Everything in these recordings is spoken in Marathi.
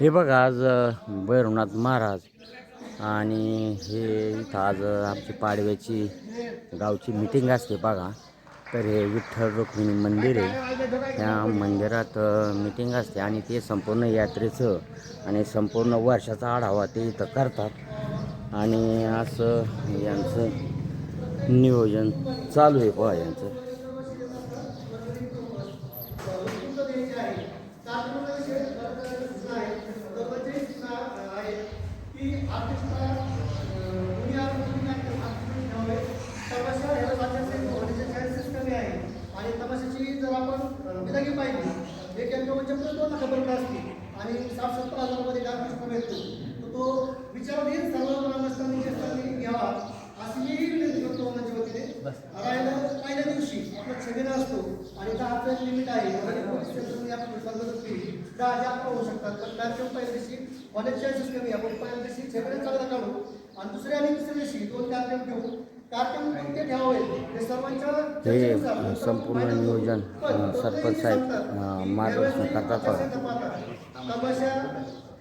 हे बघा आज भैरवनाथ महाराज आणि हे इथं आज आमची पाडव्याची गावची मिटिंग असते बघा. तर हे विठ्ठल रुक्मिणी मंदिर आहे. ह्या मंदिरात मिटिंग असते आणि ते संपूर्ण यात्रेचं आणि संपूर्ण वर्षाचा आढावा ते इथं करतात. आणि असं यांचं नियोजन चालू आहे पहा यांचं. आणि तमाशाची जर आपण विदागी पाहिली एक यंत्र म्हणजे दोन लाखापर्यंत असते आणि साठ सत्तर हजारामध्ये डाक पुष्प येतो. तर तो विचारात येईल सर्व ग्रामस्थांनी घ्यावा. अशी मी विनंती करतो म्हणजे पहिल्या दिवशी आपला छबिना असतो आणि दहाचं लिमिट आहे. आपण होऊ शकतात. पण पहिल्या दिवशी होण्याची चान्सेस कमी. आपण पहिल्या दिवशी चांगला काढू आणि दुसऱ्या आणि तिसऱ्या दिवशी दोन कार्यक्रम घेऊ. कार्यक्रम कोणते ठेवावे? हे सर्वांच्या संपूर्ण नियोजन सरपंच साहेब मार्गदर्शन करतात. बघा तमाशा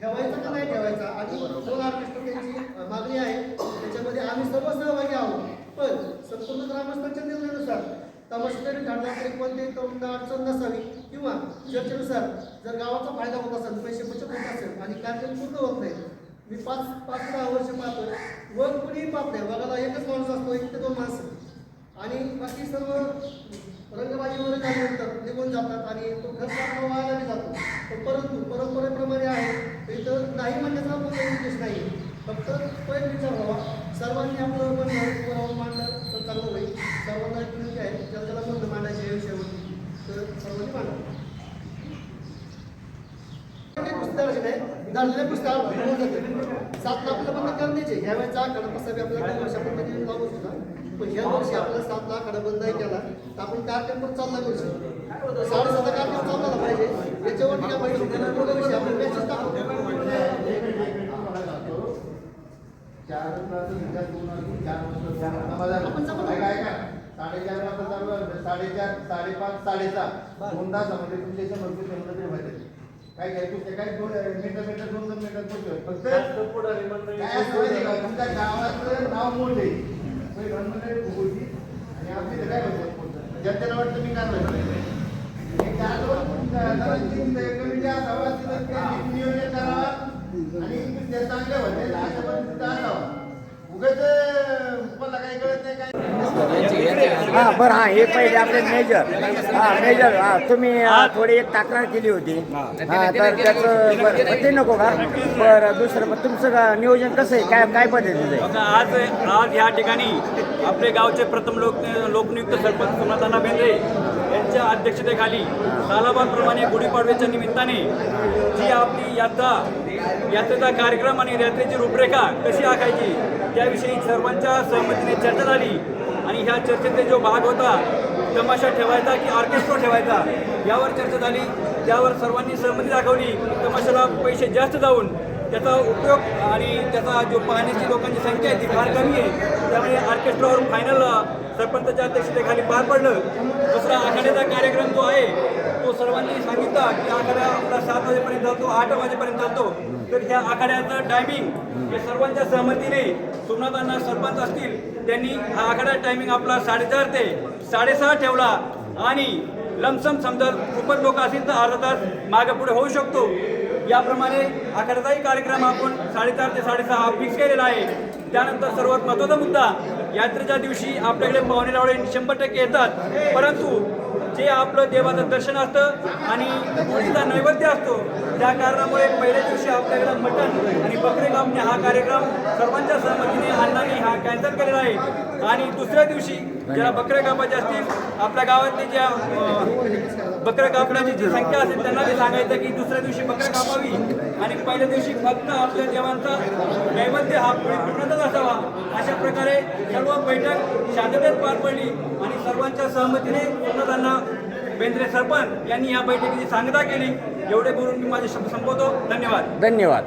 ठेवायचा का नाही ठेवायचा? आणि दोन ऑर्केस्ट्रा त्यांची अ, मागणी आहे. त्याच्यामध्ये आम्ही सर्व सहभागी आहोत. पण संपूर्ण ग्रामस्थांच्या निर्णयानुसार तमाशा जरी ठरला तरी कोणतेही तरुण अडचण नसावी किंवा चर्चेनुसार जर गावाचा फायदा होत असेल पैसे बचत होत असेल आणि कार्यक्रम पूर्ण होत नाही मी पाच पाच सहा दहा वर्ष पाहतो वर कुणीही पाहत नाही. बघायला एकच माणूस असतो एक ते दोन माणसं. आणि बाकी सर्व रंगबाजी वगैरे झाल्यानंतर निघून जातात आणि तो घर आपला वायाला जातो. परंतु परंपरेप्रमाणे आहे. तर इथं नाही म्हणण्याचा कोणताही उद्देश नाही. फक्त तो विचार व्हावा सर्वांनी आपलं पण पुरावा मांडलं तर चांगलं होईल. सर्वांना एक विनंती आहे ज्याला त्याला म्हणणं मांडायचे विषयावरती तर सर्वांनी मांडा. झालेले पुस्तक हो, हो, हो. सात लाखाला बंद करण्याचे ह्या वेळेचा आकडा तसा आपल्याला काही वर्षा लागू होता पण ह्या वर्षी आपला सात लाखाला बंद केला तर आपण कार्यक्रम पण चालला करू शकतो. साडेसात कार्यक्रम चालला पाहिजे. याच्यावरती काय पाहिजे पुढल्या वर्षी आपण मेसेज टाकू आपण जमा साडेचार वाजता चालू आहे. साडेचार साडेपाच साडेसहा. दोन तासामध्ये तुमच्या इथं भरपूर जमलं तरी माहिती काय काय तुमच्या काय दोन मिनिटं मिनिटं दोन दोन मिनिटात पोहोचतोय. फक्त काय असतं माहिती आहे का? तुमच्या गावाचं नाव मोठे म्हणजे आणि आपली इथं काय होतं? ज्यांच्याला वाटतं मी काय चार दोन कमिटी असावा तिथं नियोजन करावा. आणि ते चांगले होते. हा बरं हा हे पहिले आपले मेजर हा मेजर हा तुम्ही थोडी एक तक्रार केली होती. हा. तर त्याचं बरं ते नको का? बरं दुसरं मग तुमचं का नियोजन कसं आहे? काय काय पद्धतीचं आहे? बघा, आज आज ह्या ठिकाणी आपले गावचे प्रथम लोक लोकनियुक्त सरपंच समाधाना बेंद्रे यांच्या अध्यक्षतेखाली सालाबादप्रमाणे गुढीपाडव्याच्या निमित्ताने जी आपली यात्रा यात्रेचा कार्यक्रम आणि यात्रेची रूपरेखा कशी आखायची त्याविषयी सर्वांच्या सहमतीने चर्चा झाली. आणि ह्या चर्चेचा जो भाग होता तमाशा ठेवायचा की ऑर्केस्ट्रा ठेवायचा यावर चर्चा झाली. त्यावर सर्वांनी सहमती दाखवली. तमाशाला पैसे जास्त जाऊन त्याचा उपयोग आणि त्याचा जो पाहण्याची लोकांची संख्या आहे ती फार कमी आहे. त्यामुळे ऑर्केस्ट्रावरून फायनल सरपंचाच्या अध्यक्षतेखाली पार पडलं. दुसरा आखाड्याचा कार्यक्रम जो आहे तो सर्वांनी सांगितला की आखाडा आपला सात वाजेपर्यंत चालतो आठ वाजेपर्यंत चालतो. तर ह्या आखाड्याचं टायमिंग हे सर्वांच्या सहमतीने सोमनाथांना सरपंच असतील त्यांनी हा आखाडा टायमिंग आपला साडेचार ते साडेसहा ठेवला. आणि लमसम समजा खूपच लोक असतील तर अर्धा तास मागे पुढे होऊ शकतो. याप्रमाणे आखाड्याचाही कार्यक्रम आपण साडेचार ते साडेसहा फिक्स केलेला आहे. त्यानंतर सर्वात महत्त्वाचा मुद्दा यात्रेच्या दिवशी आपल्याकडे पाहुणे रावळे शंभर टक्के येतात. परंतु जे आपलं देवाचं दर्शन असतं आणि होळीचा नैवेद्य असतो त्या कारणामुळे पहिल्या दिवशी आपल्याकडे मटण आणि बकरे कापणे हा कार्यक्रम सर्वांच्या सहमतीने अण्णांनी हा कॅन्सल केलेला आहे. आणि दुसऱ्या दिवशी ज्याला बकऱ्या कापायचे असतील आपल्या गावातले ज्या बकऱ्या कापण्याची जी संख्या असेल त्यांना ते सांगायचं की दुसऱ्या दिवशी बकऱ्या कापावी. आणि पहिल्या दिवशी फक्त आपल्या देवांचा नैवेद्य हा पूर्णतच असावा. अशा प्रकारे सर्व बैठक शांततेत पार पडली आणि सर्वांच्या सहमतीने सोमनाथांना बेंद्रे सरपंच यांनी या बैठकीची सांगता केली. एवढे बोलून मी माझे शब्द संपवतो. धन्यवाद. धन्यवाद.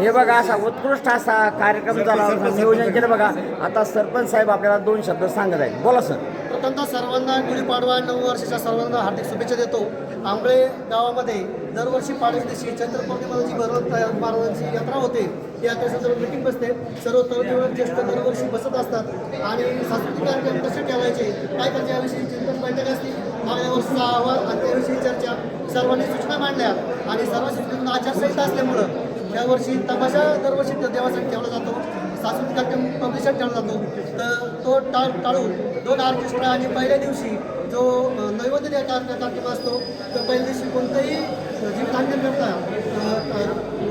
हे- बघा असा उत्कृष्ट असा कार्यक्रम झाला नियोजन केलं बघा. आता सरपंच साहेब आपल्याला दोन शब्द सांगत आहेत. बोला सर. प्रथमतः सर्वांना गुढीपाडवा नऊ वर्षाच्या सर्वांना हार्दिक शुभेच्छा देतो. आंबळे गावामध्ये दरवर्षी पाडव्या दिवशी चंद्र पौर्णिमेला जी भरवत महाराजांची यात्रा होते. यात्रेसंदर्भात मिटिंग बसते. सर्व तरुण ज्येष्ठ दरवर्षी बसत असतात आणि सांस्कृतिक कार्यक्रम कसे ठेवायचे? काय त्याच्या याविषयी चिंतन बैठक असते मागल्या वर्षीचा त्याविषयी चर्चा. सर्वांनी सूचना मांडल्या आणि सर्व सूचनेतून आचारसंहिता असल्यामुळं यावर्षी तमाशा दरवर्षी देवासाठी ठेवला जातो. सांस्कृतिक कार्यक्रम पब्लिशर ठेवला जातो. तर तो टाळ टाळून दोन ऑर्केस्ट्रा आणि पहिल्या दिवशी जो नैवेद्य द्या कार्यक्रम असतो तर पहिल्या दिवशी कोणतंही जीवधान्य मिळता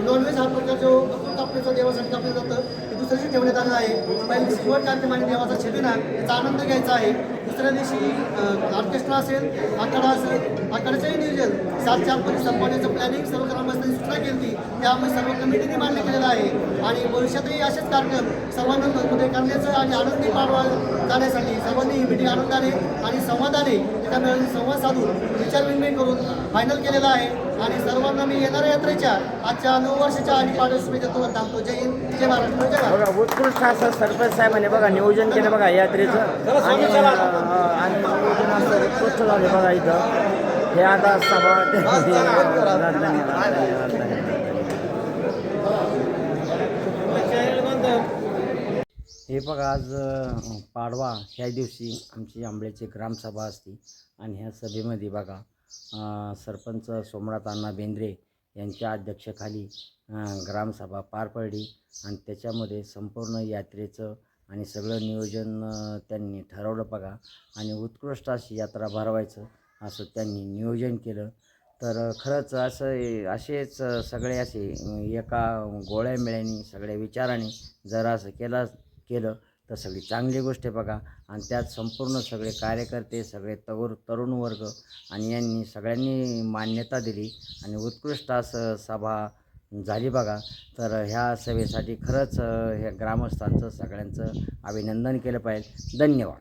नॉनव्हेज हा प्रकार जो कापण्याचा देवासाठी कापलं जातं ते दुसऱ्या दिवशी ठेवण्यात आलं आहे. पहिल्या दिवशी शिवण कार्यक्रम आणि देवाचा छेदिना याचा आनंद घ्यायचा आहे. दुसऱ्या दिवशी ऑर्केस्ट्रा असेल आखाडा असेल आखाड्याचंही नियोजन. सात चार पर्यंत संपवण्याचं प्लॅनिंग सर्व ग्रामस्थांनी सूचना केली. होती त्यामुळे सर्व कमिटीने मान्य केलेलं आहे. आणि भविष्यातही असेच कार्यक्रम सर्वांना मध्ये करण्याचं आणि आनंदी पाडवा जाण्यासाठी सर्वांनी ही मिटिंग आनंदाने आणि संवादाने एका मिळून संवाद साधून विचारविनिमय करून फायनल केलेला आहे. आणि सर्वांना मी येणाऱ्या यात्रेच्या आजच्या नऊ वर्षाच्या आणि पाडव्या शुभेच्छा तुम्हाला थांबतो. जय हिंद जय महाराष्ट्र जय बघा उत्कृष्ट असं सरपंच साहेबांनी बघा नियोजन केलं बघा यात्रेचं. आणि आणि नियोजन असं स्वच्छ झाले बघा इथं हे आता सभा हे बघा आज पाडवा ह्या दिवशी आमची आंबळ्याची ग्रामसभा असते. आणि ह्या सभेमध्ये बघा सरपंच सोमनाथ अण्णा बेंद्रे यांच्या अध्यक्षखाली ग्रामसभा पार पडली. आणि त्याच्यामध्ये संपूर्ण यात्रेचं आणि सगळं नियोजन त्यांनी ठरवलं बघा. आणि उत्कृष्ट अशी यात्रा भरवायचं असं त्यांनी नियोजन केलं. तर खरंच असं असेच सगळे असे एका गोळ्या मिळ्याने सगळ्या विचाराने जर असं केला केलं तर सगळी चांगली गोष्ट आहे बघा. आणि त्यात संपूर्ण सगळे कार्यकर्ते सगळे तरुण तरुण वर्ग आणि यांनी सगळ्यांनी मान्यता दिली. आणि उत्कृष्ट असं सभा झाली बघा. तर ह्या सभेसाठी खरंच हे ग्रामस्थांचं सगळ्यांचं अभिनंदन केलं पाहिजे. धन्यवाद.